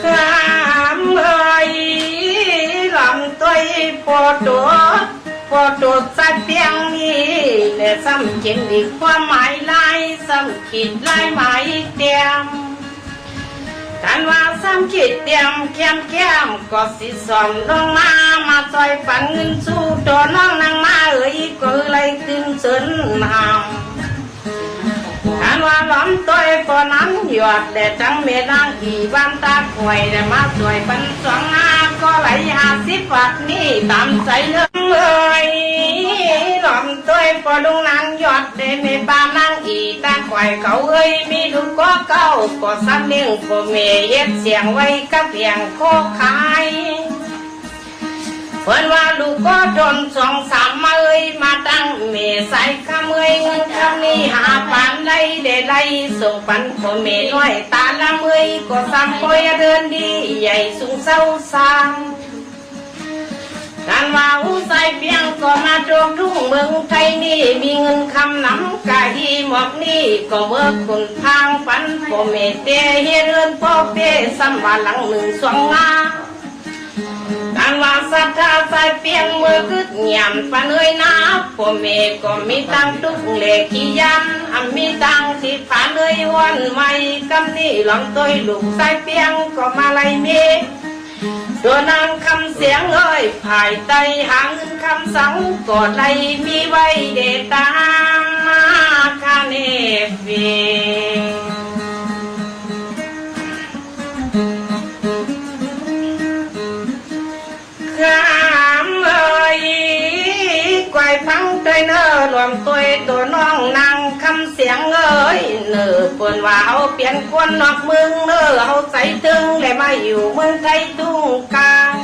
ข้ามเอ้ยลำตัวปอตัวปอตัวใส่เปียงนี้และซ้ำเขียนอีกความหมายลายซ้ำขี ว่าซ้มแคมแคมก็สิสอมตัวน้อยก็นเสินนำหยดแต่จังเมนางอีบ้านตาควยแต่มาสวยปันสองหน้าก็ไหลหาสิบวัดนี่ตามใจเรื่องเลยล้อมตัวปอลุงนางหยอดเดในบ้านนางอีตาควยเขาเอ้ยมีลูกก็เก้าก็ซ้ำเลี้ยงพ่อแม่เย็ดเสียงไว้กับเพียงโคขายเพิ่นว่าลูกก็จนสองสามมาเอ้ยมาตั้งเม ใส่ขมเอ้ยงคำนี้หาปานไล่เดไล่ส่งปันพ่อแม่น้อยตาละเมยก็ซ้ำคอยเดินดีใหญ่สูงเศร้าสางการว่าอุใส่เพียงก็มาจกทุ่งเมืองไทยนี่มีเงินคำน้ำกะฮีหมอกนี่ก็เมื่อคุณทางปันพ่อแม่เตเฮเรือนพ่อเป้ซ้ำว่าหลังหนึ่งสองงาารว่าสัทธาใส่เปียงมือคือหยำปะเนยนาพ่อแม่ก็มีตังทุกเลขี้ยันอันมีตังสิผาเนยวันใหม่กำนี่หลองตัวลูกใส่เปียงก็มาไล่เมตัวนางคำเสียงเอ้ยภายใต้หางเงินคำสังก็ไล่มีไว้เดตามาคาเนเฟ พังใจเนอรวมตัวตัวน้องนางคำเสียงเอ้ยเนอปวนว่าเอาเปลี่ยนคนนอกเมืองเนอเอาใจถึงเลยมาอยู่เมืองไทยตุ้งกลาง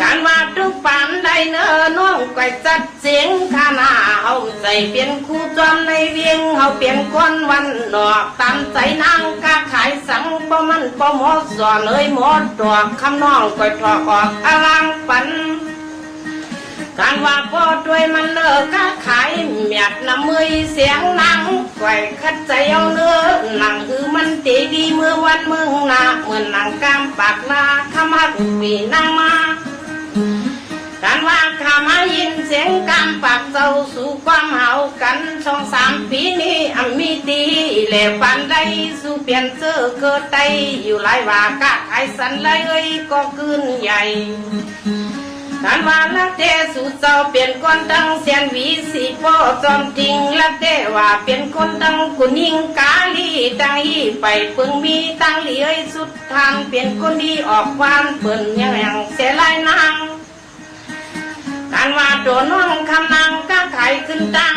การว่าทุกปานได้เนอน้องไก่จัดเสียงขานาเฮาใจเปลี่ยนคู่จอมในเวียงเฮาเปลี่ยนคนวันนอกตามใจนางค้าขายสังบ่มันบ่หมดสอนเอ้ยหมดดอกคำน้องก่อยถอกออกอลังปัน การว่าพ่อด้วยมันเลิกค้าขายเมียดน้ำมือเสียงนางไก่คัดใจเอาเนื้อหนังคือมันตีดีเมื่อวันเมืองนาเหมือนหนังกามปากนาขมักปีนางมาการว่าขามายินเสียงกำปากเจ้าสู่ความเฮากันสองสามปีนี้อันมีดีแหล่ปันได้สู่เปลี่ยนเสื้อเกิดไตอยู่หลายว่ากะไอสันเลยเอ้ยก็คืนใหญ่ การว่าลักเดสู่เจ้าเปลี่ยนคนตั้งเสียนวีสีพ่อจอมจริงลักเดว่าเปลี่ยนคนตั้งกุนิงกาลีตั้งยี่ไปเพิ่งมีตั้งเหลียสุดทางเปลี่ยนคนดีออกวานเปิ่นยังแหงเสียลายนางการว่าโดนน้องคำนางก้าไข่ขึ้นตั้ง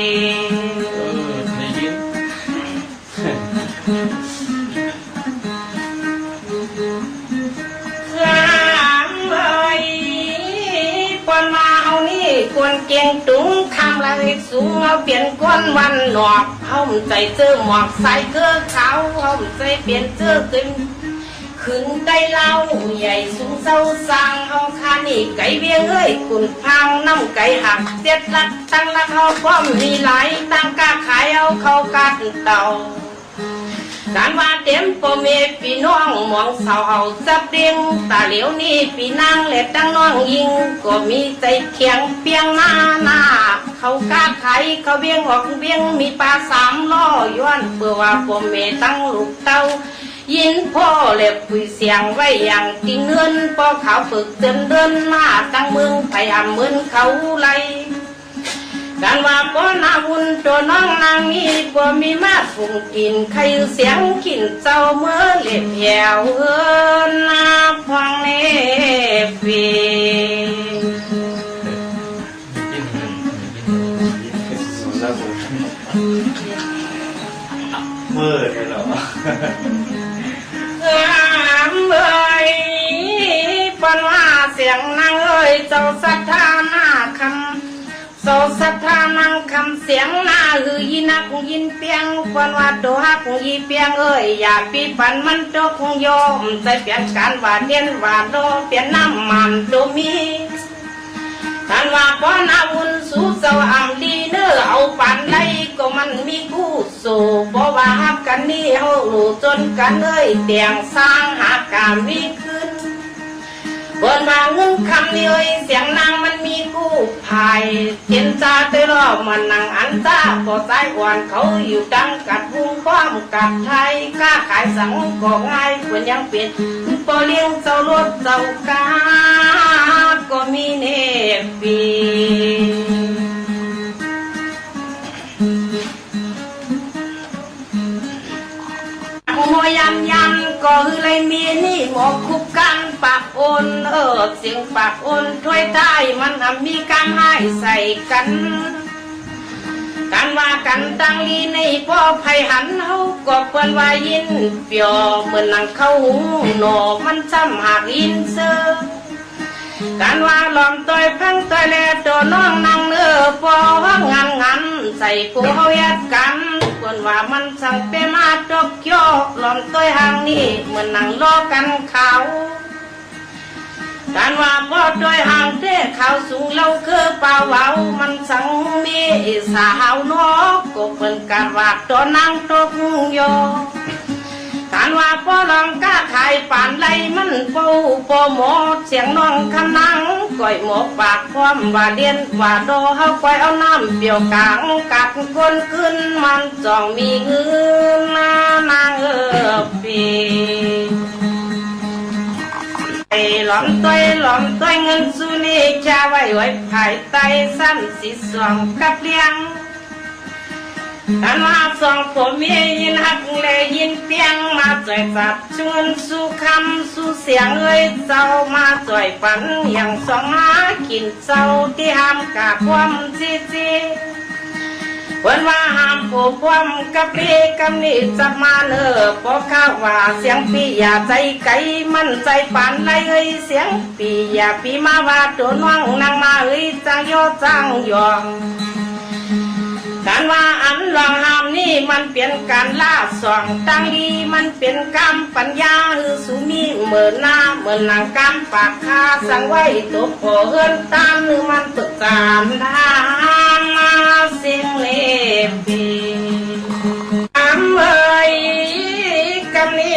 นี่ควรเก่งตุงคำละเลยสูงเอาเปลี่ยนก้นวันหนอกเอาใจเจอหมอกใส่เกลือขาวเอาใจเปลี่ยนเจอขึ้นขึ้นได้เล่าใหญ่สูงเศร้าสางเอาคานี่ไก่เบี้ยเอ้ยคุณพังน้ำไก่หักเสียดลักตั้งลักเอาป้อมมีหลายตั้งกาขายเอาเข้ากัดเต่า การว่าเต็มพ่อแม่พี่น้องมองเสาเอาจับเดียงตาเหลียวนี่พี่นางและตั้งน้องยิง ก็มีใจเขียงเปียงหน้าหน้าเขากาไขเขาเบี้ยงออกเบี้ยงมีปลาสามล้อย้อนเพื่อว่าพ่อแม่ตั้งลูกเต้ายินพ่อเล็บคุยเสียงไว้อย่างจริงเงินพ่อเขาฝึกเดินเดินมาตั้งเมืองพยายามเหมือนเขาไล การว่าป้อนาบุญตัวน้องนางมีบ่มีมาฝุ่งกินใครเสียงกินเจ้าเมื่อเล็บแยวเอินนาฟังเนฟีได้ยินได้ยินสุดแล้วผมเมื่อเลยเหรองาเอ้ยงนางเอ้ยเจ้าศรัทธานา คำเจ้าศรัทธานางคำเสียงหน้าหือยินักยินเปียงควนว่าโดฮักยีเปียงเอ้ยอย่าปีปันมันตกโยมใจเปลี่ยนการว่าเดียนว่าโดเปลี่ยนน้ำมันโดมีท่านว่าป้อนอาวุธสู้เสาอ่ำดีเนื้อเอาปานใดก็มันมีคู่สู่เพราะว่าฮักกันนี่เฮาหลูจนกันเอ้ยเตียงสร้างหากามวิขึ้น เปินมาเงินคำนี้เอ้ยเสียงนางมันมีกู้ภายเห็นจาเตยรอมันนางอันจ้าพอสายอ่อนเขาอยู่ดังกัดวงความกัดไทยค้าขายสังก็ง่ายควรยังเปลี่ยนปอเลี้ยงเจ้ารถเจ้ากาก็มีเนปีโมยันยันก็คือเลยมีนี่หมอกคุกกัน ปากโอนเออเสียงปากโอนถ้วยใต้มันอะมีการให้ใส่กันการว่ากันตั้งลีในพ่อไผหันเฮาก็เปิ้นว่ายินเปียวเหมือนนังเข้าหูหนอมันซ้ำหากอินเซอการว่าหลอมต่อยพังต่อยแลตัวน้องนางเนื้อปอว่างานงานใส่กูเฮายัดกันควรว่ามันสั่งเปมาตกโยหลอมต่อยหางนี่เหมือนนั่งรอกันเขา การว่าพ่อต่อยห่างเต้เขาสูงเราคือเปล่าเว้ามันสั่งมีสาวนกก็เป็นการว่าตัวนางตกโยการว่าพ่อลองก้าขายป่านไรมันปูโปหมเสียงน้องคำนังก้อยหมกปากความว่าเดียนว่าโดเฮาก้อยเอาน้ำเปียวกลางกัดคนขึ้นมันจ้องมีเงินนานางเออปี ไอ้หลอมต้อยหลอมต้อยเงินสุนีจะไว้ไว้ภายใต้สั้นสีสองกับเลี้ยงอันว่าสองผมมียินหักเลยยินเปียงมาจ่อยสับชวนสู้คำสู้เสียงเอ้ยเจ้ามาจ่อยฝันอย่างสองหากินเจ้าที่ห้ามกาความซีซี เพิ่นว่าห้ามผูกความกับปีกับนี่จะมาเนอพอข้าว่าเสียงปีอย่าใจไก่มันใจปานไรเอ้ยเสียงปีอย่าปีมาว่าตัวน้องนางมาเอ้ยจังยอจังยอง การว่าอันลองหามนี่มันเป็นการล่าสองตั้งดีมันเป็นกรรมปัญญาฮือสุมีเหมือนหน้าเหมือนนางกรรมปากคาสังไว้ตัวพอเฮือนตามหรือมันตึกตามทางมาเสียงเล็บปีอำเอ้ย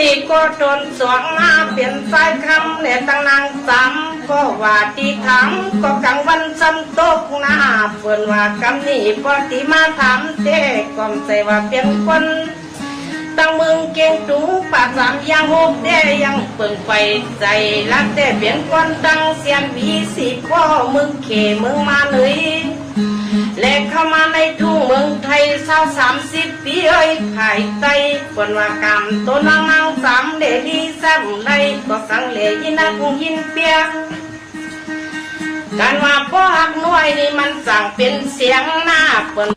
กำนี้ก็ตนสวงมาเปลี่ยนสายคำเนี่ยตั้งนางสามก็ว่าที่ถามก็กลางวันซ้ำตกหน้าเปิ่นว่ากำนี้พอที่มาถามเต้ก็ใส่ว่าเป็นคนตั้งเมืองเก่งจูป่าสามยางหกเด้ยังเปิงไฟใจรักแต่เปลี่ยนคนตั้งเสียนวีสีพ่อมืองเขมืองมาเลย และเข้ามาในทุ่งเมืองไทยเศร้าสามสิบปีเอ้ยขายไตปนว่ากรรมตัวนางนางสามเดดีแซมไรก็สังเลยินักยินเปียงการว่าพ่อหักหน่วยนี่มันสั่งเป็นเสียงหน้าเปิ้น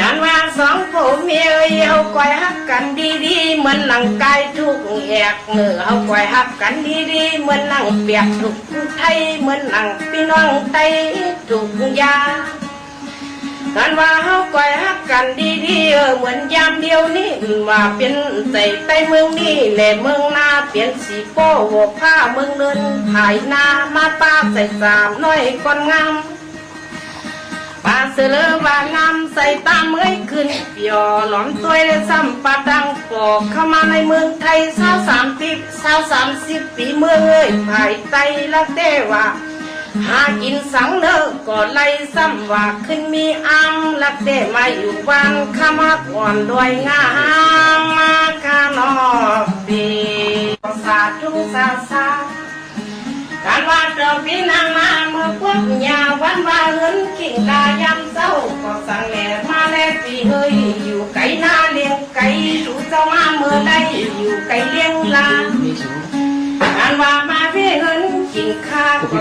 การว่าสองผัวเมียเอ้ยเอาก้อยหักกันดีๆเหมือนหนังกายทุกแอกเนื้อเอาก้อยหักกันดีๆเหมือนหนังเปียกทุกไทยเหมือนหนังพี่น้องไตทุกยา การว่าเฮาก้อยหักกันดีๆเออเหมือนยามเดียวนี้ว่าเป็นใจใต้เมืองนี้แหละเมืองนาเปลี่ยนสีโป้หัวผ้าเมืองเนินหายหน้ามาตาใส่สามน้อยก่อนงามปาเสือว่างามใส่ตามเอ้ยขึ้นเปียวหลอมตัวเลยซ้ำปาดังปอกเข้ามาในเมืองไทยสาวสามสิบสาวสามสิบปีเมืองเอ้ยภายใต้ละเตว่า หากินสังเนอก็ไล่ซ้ำว่าขึ้นมีอังละเตมาอยู่บ้านข้ามาก่อนด้วยงามมาคานอกปีสาธุสาสาการว่าเจ้าพี่นางมาเมื่อพวกยาวันว่าเงินกิ่งกายำเศร้าก็สั่งแหล่มาแลปีเฮ้ยอยู่ไก่นาเลี้ยงไก่ถูเจ้ามาเมื่อใดอยู่ไก่เลี้ยงลามีชูการว่ามาเพี่เงินกิน ข้าวก็